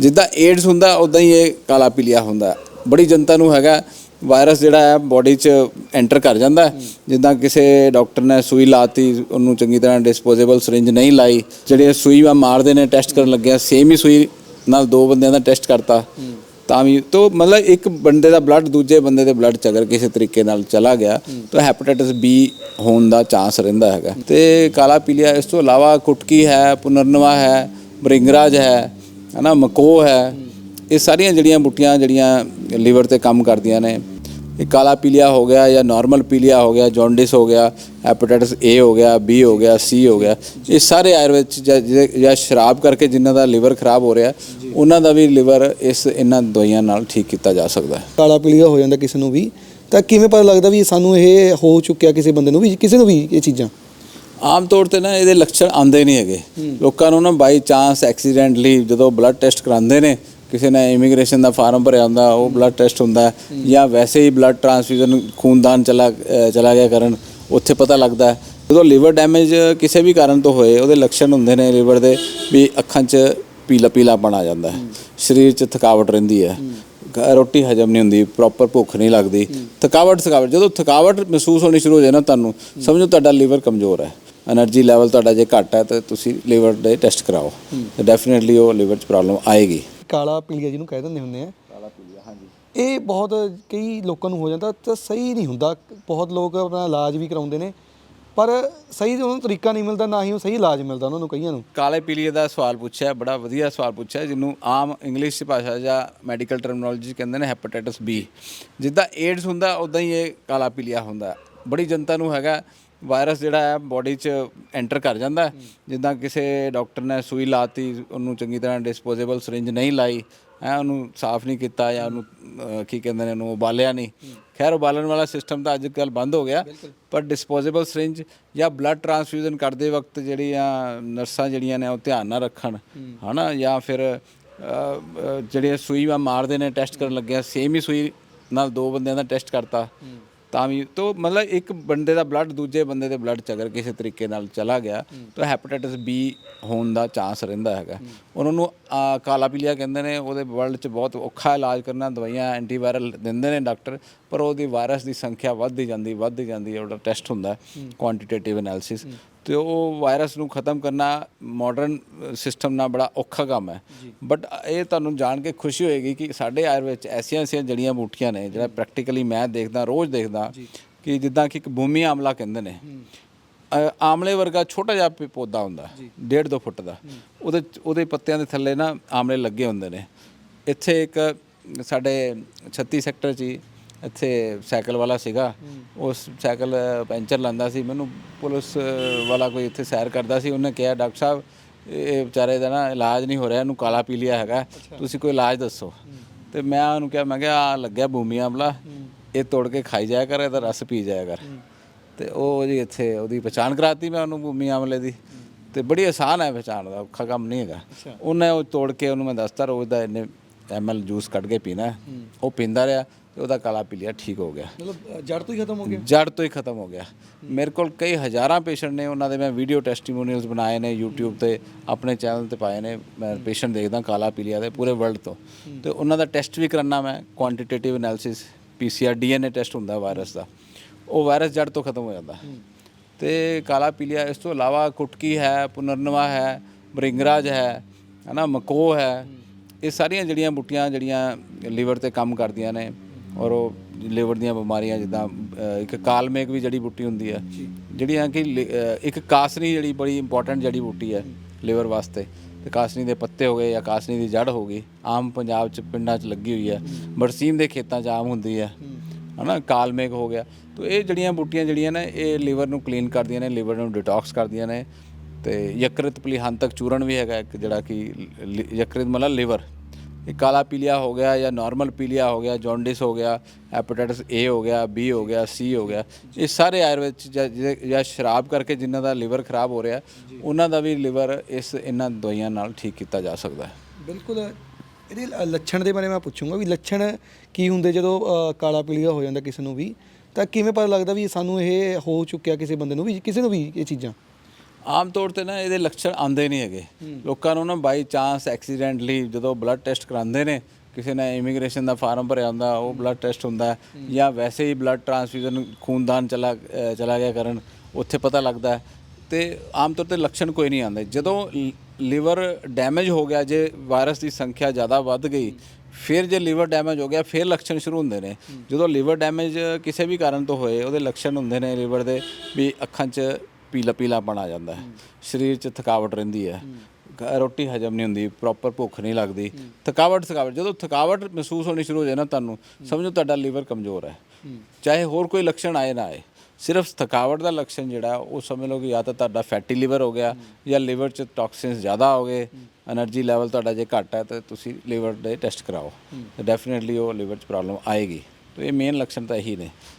ਜਿੱਦਾਂ ਏਡਸ ਹੁੰਦਾ ਉਦਾਂ ਹੀ ਇਹ ਕਾਲਾ ਪੀਲੀਆ ਹੁੰਦਾ। ਬੜੀ ਜਨਤਾ ਨੂੰ ਹੈਗਾ, ਵਾਇਰਸ ਜਿਹੜਾ ਹੈ, ਬਾਡੀ 'ਚ ਐਂਟਰ ਕਰ ਜਾਂਦਾ। ਹੈ। ਜਿੱਦਾਂ ਕਿਸੇ ਡਾਕਟਰ ਨੇ ਸੂਈ ਲਾਤੀ, ਉਹਨੂੰ ਚੰਗੀ ਤਰ੍ਹਾਂ ਡਿਸਪੋਜ਼ੇਬਲ ਸਿਰਿੰਜ ਨਹੀਂ ਲਾਈ। ਜਿਹੜੇ ਸੂਈ ਵਾ ਮਾਰਦੇ ਨੇ ਟੈਸਟ ਕਰਨ ਲੱਗਿਆ ਸੇਮ ਹੀ ਸੂਈ ਨਾਲ ਦੋ ਬੰਦਿਆਂ ਦਾ ਟੈਸਟ ਕਰਤਾ। ਤਾਂ ਵੀ, ਤੋ ਮਤਲਬ ਇੱਕ ਬੰਦੇ ਦਾ ਬਲੱਡ ਦੂਜੇ ਬੰਦੇ ਦੇ ਬਲੱਡ ਚ ਅਗਰ ਕਿਸੇ ਤਰੀਕੇ ਨਾਲ ਚਲਾ ਗਿਆ, ਤਾਂ ਹੈਪੇਟਾਈਟਸ ਬੀ ਹੋਣ ਦਾ ਚਾਂਸ ਰਹਿੰਦਾ ਹੈਗਾ। ਤੇ ਕਾਲਾ ਪੀਲੀਆ ਇਸ ਤੋਂ ਇਲਾਵਾ ਕੁਟਕੀ ਹੈ, ਪੁਨਰਨਵਾ ਹੈ, ਬ੍ਰਿੰਗਰਾਜ ਹੈ ਹਨਾ ਮਕੋ ਹੈ, ਇਹ ਸਾਰੀਆਂ ਜਿਹੜੀਆਂ ਬੁੱਟੀਆਂ ਜਿਹੜੀਆਂ ਲੀਵਰ ਤੇ ਕੰਮ ਕਰਦੀਆਂ ਨੇ, ਇਹ ਕਾਲਾ ਪੀਲੀਆ ਹੋ ਗਿਆ ਜਾਂ ਨਾਰਮਲ ਪੀਲੀਆ ਹੋ ਗਿਆ ਜੌਂਡਿਸ ਹੋ ਗਿਆ ਹੈਪੇਟਾਈਟਸ ਏ ਹੋ ਗਿਆ ਬੀ ਹੋ ਗਿਆ ਸੀ ਹੋ ਗਿਆ, ਇਹ ਸਾਰੇ ਆਯੁਰਵੇਦ 'ਚ ਜਾਂ ਜਿਹਦੇ- ਜਾਂ ਸ਼ਰਾਬ ਕਰਕੇ ਜਿਨ੍ਹਾਂ ਦਾ ਲੀਵਰ ਖਰਾਬ ਹੋ ਰਿਹਾ, ਉਹਨਾਂ ਦਾ ਵੀ ਲੀਵਰ ਇਸ, ਇਹਨਾਂ ਦਵਾਈਆਂ ਨਾਲ ਠੀਕ ਕੀਤਾ ਜਾ ਸਕਦਾ ਹੈ। ਕਾਲਾ ਪੀਲੀਆ ਹੋ ਜਾਂਦਾ ਕਿਸੇ ਨੂੰ ਵੀ, ਤਾਂ ਕਿਵੇਂ ਪਤਾ ਲੱਗਦਾ ਵੀ ਸਾਨੂੰ ਇਹ ਹੋ ਚੁੱਕਿਆ ਕਿਸੇ ਬੰਦੇ ਨੂੰ ਵੀ, ਕਿਸੇ ਨੂੰ ਵੀ ਇਹ ਚੀਜ਼ਾਂ? ਆਮ ਤੌਰ ਤੇ ਨਾ ਇਹਦੇ ਲੱਛਣ ਆਉਂਦੇ ਨਹੀਂ ਹੈਗੇ। ਲੋਕਾਂ ਨੂੰ ਨਾ ਬਾਈ ਚਾਂਸ ਐਕਸੀਡੈਂਟਲੀ ਜਦੋਂ ਬਲੱਡ ਟੈਸਟ ਕਰਾਉਂਦੇ ਨੇ ਕਿਸੇ ਨੇ ਇਮੀਗ੍ਰੇਸ਼ਨ ਦਾ ਫਾਰਮ ਭਰਿਆ ਹੁੰਦਾ ਉਹ ਬਲੱਡ ਟੈਸਟ ਹੁੰਦਾ ਜਾਂ ਵੈਸੇ ਹੀ ਬਲੱਡ ਟ੍ਰਾਂਸਫਿਊਜ਼ਨ ਖੂਨਦਾਨ ਚਲਾ ਚਲਾ ਗਿਆ ਕਰਨ ਉੱਥੇ ਪਤਾ ਲੱਗਦਾ। ਜਦੋਂ ਲਿਵਰ ਡੈਮੇਜ ਕਿਸੇ ਵੀ ਕਾਰਨ ਤੋਂ ਹੋਏ ਉਹਦੇ ਲੱਛਣ ਹੁੰਦੇ ਨੇ ਲਿਵਰ ਦੇ ਵੀ ਅੱਖਾਂ 'ਚ ਪੀਲਾ ਪੀਲਾਪਣ ਆ ਜਾਂਦਾ ਹੈ। ਸਰੀਰ 'ਚ ਥਕਾਵਟ ਰਹਿੰਦੀ ਹੈ। ਰੋਟੀ ਹਜਮ ਨਹੀਂ ਹੁੰਦੀ ਪ੍ਰੋਪਰ ਭੁੱਖ ਨਹੀਂ ਲੱਗਦੀ। ਥਕਾਵਟ ਥਕਾਵਟ ਜਦੋਂ ਥਕਾਵਟ ਮਹਿਸੂਸ ਹੋਣੀ ਸ਼ੁਰੂ ਹੋ ਜਾਏ ਨਾ ਤੁਹਾਨੂੰ ਸਮਝੋ ਤੁਹਾਡਾ ਲੀਵਰ ਕਮਜ਼ੋਰ ਹੈ। ਐਨਰਜੀ ਲੈਵਲ ਤੁਹਾਡਾ ਜੇ ਘੱਟ ਹੈ ਤਾਂ ਤੁਸੀਂ ਲੀਵਰ ਦੇ ਟੈਸਟ ਕਰਾਓ। ਤੇ ਡੈਫੀਨਿਟਲੀ ਉਹ ਲੀਵਰ 'ਚ ਪ੍ਰੋਬਲਮ ਆਏਗੀ। ਕਾਲਾ ਪੀਲੀਆ ਜਿਹਨੂੰ ਕਹਿ ਦਿੰਦੇ ਹੁੰਦੇ ਆ। ਕਾਲਾ ਪੀਲੀਆ ਹਾਂਜੀ। ਇਹ ਬਹੁਤ ਕਈ ਲੋਕਾਂ ਨੂੰ ਹੋ ਜਾਂਦਾ ਤਾਂ ਸਹੀ ਨਹੀਂ ਹੁੰਦਾ। ਬਹੁਤ ਲੋਕ ਆਪਣਾ ਇਲਾਜ ਵੀ ਕਰਾਉਂਦੇ ਨੇ ਪਰ ਸਹੀ ਉਹਨਾਂ ਨੂੰ ਤਰੀਕਾ ਨਹੀਂ ਮਿਲਦਾ ਨਾ ਹੀ ਉਹ ਸਹੀ ਇਲਾਜ ਮਿਲਦਾ ਉਹਨਾਂ ਨੂੰ ਕਈਆਂ ਨੂੰ। ਕਾਲੇ ਪੀਲੀਏ ਦਾ ਸਵਾਲ ਪੁੱਛਿਆ ਬੜਾ ਵਧੀਆ ਸਵਾਲ ਪੁੱਛਿਆ ਜਿਹਨੂੰ ਆਮ ਇੰਗਲਿਸ਼ ਦੀ ਭਾਸ਼ਾ ਜਾਂ ਮੈਡੀਕਲ ਟਰਮਨੋਲੋਜੀ ਕਹਿੰਦੇ ਨੇ ਹੈਪੇਟਾਈਟਸ ਬੀ ਜਿੱਦਾਂ ਏਡਸ ਹੁੰਦਾ ਉਦਾਂ ਹੀ ਇਹ ਕਾਲਾ ਪੀਲੀਆ ਹੁੰਦਾ। ਬੜੀ ਜਨਤਾ ਨੂੰ ਹੈਗਾ ਵਾਇਰਸ ਜਿਹੜਾ ਹੈ ਬਾਡੀ 'ਚ ਐਂਟਰ ਕਰ ਜਾਂਦਾ ਹੈ। ਜਿੱਦਾਂ ਕਿਸੇ ਡਾਕਟਰ ਨੇ ਸੂਈ ਲਾਤੀ ਉਹਨੂੰ ਚੰਗੀ ਤਰ੍ਹਾਂ ਡਿਸਪੋਜ਼ੇਬਲ ਸਿਰਿੰਜ ਨਹੀਂ ਲਾਈ ਹੈ ਉਹਨੂੰ ਸਾਫ਼ ਨਹੀਂ ਕੀਤਾ ਜਾਂ ਉਹਨੂੰ ਅਹ, ਕੀ ਕਹਿੰਦੇ ਨੇ ਉਹਨੂੰ ਉਬਾਲਿਆ ਨਹੀਂ। ਖੈਰ ਉਬਾਲਣ ਵਾਲਾ ਸਿਸਟਮ ਤਾਂ ਅੱਜ ਕੱਲ ਬੰਦ ਹੋ ਗਿਆ। ਪਰ ਡਿਸਪੋਜ਼ੇਬਲ ਸਿਰਿੰਜ ਜਾਂ ਬਲੱਡ ਟ੍ਰਾਂਸਫਿਊਜ਼ਨ ਕਰਦੇ ਵਕਤ ਜਿਹੜੀਆਂ ਨਰਸਾਂ ਜਿਹੜੀਆਂ ਨੇ ਉਹ ਧਿਆਨ ਨਾ ਰੱਖਣ। ਹਨਾ ਜਾਂ ਫਿਰ ਅਹ, ਅਹ, ਜਿਹੜੇ ਸੂਈ ਵਾ ਮਾਰਦੇ ਨੇ ਟੈਸਟ ਕਰਨ ਲੱਗਿਆ ਸੇਮ ਹੀ ਸੂਈ ਨਾਲ ਦੋ ਬੰਦਿਆਂ ਦਾ ਟੈਸਟ ਕਰਤਾ। ਤਾਂ ਵੀ ਤੋਂ ਮਤਲਬ ਇੱਕ ਬੰਦੇ ਦਾ ਬਲੱਡ ਦੂਜੇ ਬੰਦੇ ਦੇ ਬਲੱਡ ਚ ਅਗਰ ਕਿਸੇ ਤਰੀਕੇ ਨਾਲ ਚਲਾ ਗਿਆ ਤਾਂ ਹੈਪੇਟਾਈਟਸ ਬੀ ਹੋਣ ਦਾ ਚਾਂਸ ਰਹਿੰਦਾ ਹੈਗਾ। ਉਹਨਾਂ ਨੂੰ ਕਾਲਾ ਪੀਲੀਆ ਕਹਿੰਦੇ ਨੇ ਉਹਦੇ ਵਰਲਡ ਚ ਬਹੁਤ ਔਖਾ ਇਲਾਜ ਕਰਨਾ ਦਵਾਈਆਂ ਐਂਟੀਵਾਇਰਲ ਦਿੰਦੇ ਨੇ ਡਾਕਟਰ ਪਰ ਉਹਦੀ ਵਾਇਰਸ ਦੀ ਸੰਖਿਆ ਵੱਧਦੀ ਜਾਂਦੀ ਵੱਧਦੀ ਜਾਂਦੀ ਹੈ ਉਹਦਾ ਟੈਸਟ ਹੁੰਦਾ ਕੁਆਂਟੀਟੇਟਿਵ ਐਨਾਲਿਸਿਸ ਤੇ ਉਹ ਵਾਇਰਸ ਨੂੰ ਖਤਮ ਕਰਨਾ ਮਾਡਰਨ ਸਿਸਟਮ ਨਾਲ ਬੜਾ ਔਖਾ ਕੰਮ ਹੈ। ਬਟ ਇਹ ਤੁਹਾਨੂੰ ਜਾਣ ਕੇ ਖੁਸ਼ੀ ਹੋਏਗੀ ਕਿ ਸਾਡੇ ਆਯੁਰਵੇਦ ਚ ਐਸੀਆਂ ਐਸੀਆਂ ਜੜੀਆਂ ਬੂਟੀਆਂ ਨੇ ਜਿਹੜਾ ਪ੍ਰੈਕਟੀਕਲੀ ਮੈਂ ਦੇਖਦਾ ਰੋਜ਼ ਦੇਖਦਾ ਕਿ ਜਿੱਦਾਂ ਕਿ ਇੱਕ ਭੂਮੀ ਆਮਲਾ ਕਹਿੰਦੇ ਨੇ। ਆਮਲੇ ਵਰਗਾ ਛੋਟਾ ਜਿਹਾ ਪੌਦਾ ਹੁੰਦਾ ਡੇਢ ਦੋ ਫੁੱਟ ਦਾ। ਉਹਦੇ ਉਹਦੇ ਪੱਤਿਆਂ ਦੇ ਥੱਲੇ ਨਾ ਆਮਲੇ ਲੱਗੇ ਹੁੰਦੇ ਨੇ। ਇੱਥੇ ਇੱਕ ਸਾਡੇ 36 ਸੈਕਟਰ 'ਚ ਹੀ ਇੱਥੇ ਸਾਈਕਲ ਵਾਲਾ ਸੀਗਾ। ਉਸ ਸਾਈਕਲ ਪੈਂਚਰ ਲਾਂਦਾ ਸੀ। ਮੈਨੂੰ ਪੁਲਿਸ ਵਾਲਾ ਕੋਈ ਇੱਥੇ ਸੈਰ ਕਰਦਾ ਸੀ। ਉਹਨੇ ਕਿਹਾ ਡਾਕਟਰ ਸਾਹਿਬ ਇਹ ਵਿਚਾਰੇ ਦਾ ਨਾ ਇਲਾਜ ਨਹੀਂ ਹੋ ਰਿਹਾ। ਇਹਨੂੰ ਕਾਲਾ ਪੀਲੀਆ ਹੈਗਾ। ਤੁਸੀਂ ਕੋਈ ਇਲਾਜ ਦੱਸੋ। ਤੇ ਮੈਂ ਉਹਨੂੰ ਕਿਹਾ ਮੈਂ ਕਿਹਾ ਆ ਲੱਗਿਆ ਭੂਮੀ ਆਮਲਾ ਇਹ ਤੋੜ ਕੇ ਖਾਈ ਜਾਇਆ ਕਰ। ਇਹਦਾ ਰਸ ਪੀ ਜਾਇਆ ਕਰ। ਤੇ ਉਹ ਜੀ ਇੱਥੇ ਉਹਦੀ ਪਛਾਣ ਕਰਾਤੀ ਮੈਂ ਉਹਨੂੰ ਭੂਮੀ ਆਮਲੇ ਦੀ। ਤੇ ਬੜੀ ਆਸਾਨ ਹੈ ਪਛਾਣ ਦਾ। ਔਖਾ ਕੰਮ ਨਹੀਂ ਹੈਗਾ। ਉਹਨੇ ਉਹ ਤੋੜ ਕੇ ਉਹਨੂੰ ਮੈਂ ਦੱਸਤਾ ਰੋਜ਼ ਦਾ ਇੰਨੇ ਐਮਐਲ ਜੂਸ ਕੱਢ ਕੇ ਪੀਣਾ। ਉਹ ਪੀਂਦਾ ਰਿਹਾ ਤੇ ਉਹਦਾ ਕਾਲਾ ਪੀਲੀਆ ਠੀਕ ਹੋ ਗਿਆ। ਮਤਲਬ ਜੜ ਤੋਂ ਹੀ ਖਤਮ ਹੋ ਗਿਆ? ਜੜ ਤੋਂ ਹੀ ਖਤਮ ਹੋ ਗਿਆ। ਮੇਰੇ ਕੋਲ ਕਈ ਹਜ਼ਾਰਾਂ ਪੇਸ਼ੈਂਟ ਨੇ ਉਹਨਾਂ ਦੇ ਮੈਂ ਵੀਡੀਓ ਟੈਸਟੀਮੋਨੀਅਲਸ ਬਣਾਏ ਨੇ YouTube ਤੇ ਆਪਣੇ ਚੈਨਲ ਤੇ ਪਾਏ ਨੇ। ਮੈਂ ਪੇਸ਼ੈਂਟ ਦੇਖਦਾ ਕਾਲਾ ਪੀਲੀਆ ਦੇ ਪੂਰੇ ਵਰਲਡ ਤੋਂ। ਤੇ ਉਹਨਾਂ ਦਾ ਟੈਸਟ ਵੀ ਕਰਨਾ ਮੈਂ quantitative analysis PCR DNA test ਹੁੰਦਾ ਵਾਇਰਸ ਦਾ। ਉਹ ਵਾਇਰਸ ਜੜ ਤੋਂ ਖਤਮ ਹੋ ਜਾਂਦਾ। ਤੇ ਕਾਲਾ ਪੀਲੀਆ ਇਸ ਤੋਂ ਇਲਾਵਾ ਕੁਟਕੀ ਹੈ ਪੁਨਰਨਵਾ ਹੈ ਬਰਿੰਗਰਾਜ ਹੈ ਹਨਾ ਮਕੋ ਹੈ। ਇਹ ਸਾਰੀਆਂ ਜਿਹੜੀਆਂ ਬੁੱਟੀਆਂ ਜਿਹੜੀਆਂ ਲੀਵਰ ਤੇ ਕੰਮ ਕਰਦੀਆਂ ਨੇ ਔਰ ਉਹ ਲੀਵਰ ਦੀਆਂ ਬਿਮਾਰੀਆਂ ਜਿੱਦਾਂ ਇੱਕ ਕਾਲਮੇਕ ਵੀ ਜੜੀ ਬੂਟੀ ਹੁੰਦੀ ਹੈ ਜਿਹੜੀਆਂ ਕਿ ਇੱਕ ਕਾਸਨੀ ਜਿਹੜੀ ਬੜੀ ਇੰਪੋਰਟੈਂਟ ਜੜੀ ਬੂਟੀ ਹੈ ਲੀਵਰ ਵਾਸਤੇ। ਤੇ ਕਾਸਨੀ ਦੇ ਪੱਤੇ ਹੋ ਗਏ ਜਾਂ ਕਾਸਨੀ ਦੀ ਜੜ ਹੋ ਗਈ ਆਮ ਪੰਜਾਬ ਚ ਪਿੰਡਾਂ ਚ ਲੱਗੀ ਹੋਈ ਹੈ। ਬਰਸੀਮ ਦੇ ਖੇਤਾਂ ਚ ਆਮ ਹੁੰਦੀ ਹੈ। ਹਨਾ ਕਾਲਮੇਕ ਹੋ ਗਿਆ। ਤੋ ਇਹ ਜਿਹੜੀਆਂ ਬੂਟੀਆਂ ਜਿਹੜੀਆਂ ਨੇ ਇਹ ਲੀਵਰ ਨੂੰ ਕਲੀਨ ਕਰਦੀਆਂ ਨੇ ਲੀਵਰ ਨੂੰ ਡਿਟੌਕਸ ਕਰਦੀਆਂ ਨੇ। ਤੇ ਯਕ੍ਰਿਤ ਪਲੀਹੰਤਕ ਚੂਰਨ ਵੀ ਹੈਗਾ ਇੱਕ ਜਿਹੜਾ ਕਿ ਯਕ੍ਰਿਤ ਮਤਲਬ ਲਿਵਰ। ਇਹ ਕਾਲਾ ਪੀਲੀਆ ਹੋ ਗਿਆ ਜਾਂ ਨਾਰਮਲ ਪੀਲੀਆ ਹੋ ਗਿਆ ਜੌਂਡਿਸ ਹੋ ਗਿਆ ਹੈਪੇਟਾਈਟਸ ਏ ਹੋ ਗਿਆ ਬੀ ਹੋ ਗਿਆ ਸੀ ਹੋ ਗਿਆ ਇਹ ਸਾਰੇ ਆਯੁਰਵੇਦ ਚ ਜਾਂ- ਜਾਂ ਸ਼ਰਾਬ ਕਰਕੇ ਜਿਨ੍ਹਾਂ ਦਾ ਲਿਵਰ ਖਰਾਬ ਹੋ ਰਿਹਾ ਉਹਨਾਂ ਦਾ ਵੀ ਲਿਵਰ ਇਸ ਇਹਨਾਂ ਦਵਾਈਆਂ ਨਾਲ ਠੀਕ ਕੀਤਾ ਜਾ ਸਕਦਾ ਹੈ। ਬਿਲਕੁਲ ਇਹਦੇ ਲ- ਲੱਛਣ ਦੇ ਬਾਰੇ ਮੈਂ ਪੁੱਛੂੰਗਾ ਵੀ ਲੱਛਣ ਕੀ ਹੁੰਦੇ ਜਦੋਂ ਅ, ਕਾਲਾ ਪੀਲੀਆ ਹੋ ਜਾਂਦਾ ਕਿਸੇ ਨੂੰ ਵੀ ਤਾਂ ਕਿਵੇਂ ਪਤਾ ਲੱਗਦਾ ਵੀ ਸਾਨੂੰ ਇਹ ਹੋ ਚੁੱਕਿਆ ਕਿਸੇ ਬੰਦੇ ਨੂੰ ਵੀ ਕਿਸੇ ਨੂੰ ਵੀ ਇਹ ਚੀਜ਼ਾਂ? ਆਮ ਤੌਰ ਤੇ ਨਾ ਇਹਦੇ ਲੱਛਣ ਆਉਂਦੇ ਨਹੀਂ ਹੈਗੇ। ਲੋਕਾਂ ਨੂੰ ਨਾ ਬਾਈ ਚਾਂਸ ਐਕਸੀਡੈਂਟਲੀ ਜਦੋਂ ਬਲੱਡ ਟੈਸਟ ਕਰਾਉਂਦੇ ਨੇ ਕਿਸੇ ਨੇ ਇਮੀਗ੍ਰੇਸ਼ਨ ਦਾ ਫਾਰਮ ਭਰਿਆ ਹੁੰਦਾ ਉਹ ਬਲੱਡ ਟੈਸਟ ਹੁੰਦਾ ਜਾਂ ਵੈਸੇ ਹੀ ਬਲੱਡ ਟ੍ਰਾਂਸਫਿਊਜ਼ਨ ਖੂਨਦਾਨ ਚਲਾ ਚਲਾ ਗਿਆ ਕਰਨ ਉੱਥੇ ਪਤਾ ਲੱਗਦਾ ਤੇ ਆਮ ਤੌਰ ਤੇ ਲੱਛਣ ਕੋਈ ਨਹੀਂ ਆਉਂਦੇ। ਜਦੋਂ ਲਿਵਰ ਡੈਮੇਜ ਹੋ ਗਿਆ ਜੇ ਵਾਇਰਸ ਦੀ ਸੰਖਿਆ ਜ਼ਿਆਦਾ ਵੱਧ ਗਈ ਫਿਰ ਜੇ ਲਿਵਰ ਡੈਮੇਜ ਹੋ ਗਿਆ ਫਿਰ ਲੱਛਣ ਸ਼ੁਰੂ ਹੁੰਦੇ ਨੇ। ਜਦੋਂ ਲਿਵਰ ਡੈਮੇਜ ਕਿਸੇ ਵੀ ਕਾਰਨ ਤੋਂ ਹੋਏ ਉਹਦੇ ਲੱਛਣ ਹੁੰਦੇ ਨੇ ਲਿਵਰ ਦੇ ਵੀ ਅੱਖਾਂ 'ਚ ਪੀਲਾ ਪੀਲਾ ਬਣ ਆ ਜਾਂਦਾ ਹੈ। ਸਰੀਰ 'ਚ ਥਕਾਵਟ ਰਹਿੰਦੀ ਹੈ। ਰੋਟੀ ਹਜਮ ਨਹੀਂ ਹੁੰਦੀ ਪ੍ਰੋਪਰ ਭੁੱਖ ਨਹੀਂ ਲੱਗਦੀ। ਥਕਾਵਟ ਥਕਾਵਟ ਜਦੋਂ ਥਕਾਵਟ ਮਹਿਸੂਸ ਹੋਣੀ ਸ਼ੁਰੂ ਹੋ ਜਾਏ ਨਾ ਤੁਹਾਨੂੰ ਸਮਝੋ ਤੁਹਾਡਾ ਲੀਵਰ ਕਮਜ਼ੋਰ ਹੈ। ਚਾਹੇ ਹੋਰ ਕੋਈ ਲੱਛਣ ਆਏ ਨਾ ਆਏ ਸਿਰਫ ਥਕਾਵਟ ਦਾ ਲੱਛਣ ਜਿਹੜਾ ਉਹ ਸਮਝ ਲਓ ਕਿ ਜਾਂ ਤਾਂ ਤੁਹਾਡਾ ਫੈਟੀ ਲੀਵਰ ਹੋ ਗਿਆ ਜਾਂ ਲੀਵਰ 'ਚ ਟੌਕਸਿਨਸ ਜ਼ਿਆਦਾ ਹੋ ਗਏ એનર્ਜੀ ਲੈਵਲ ਤੁਹਾਡਾ ਜੇ ਘੱਟ ਹੈ ਤਾਂ ਤੁਸੀਂ ਲੀਵਰ ਦੇ ਟੈਸਟ ਕਰਾਓ। ਡੈਫੀਨਿਟਲੀ ਉਹ ਲੀਵਰ 'ਚ ਪ੍ਰੋਬਲਮ ਆਏਗੀ। ਤਾਂ ਇਹ ਮੇਨ ਲੱਛਣ ਤਾਂ ਇਹੀ ਨੇ।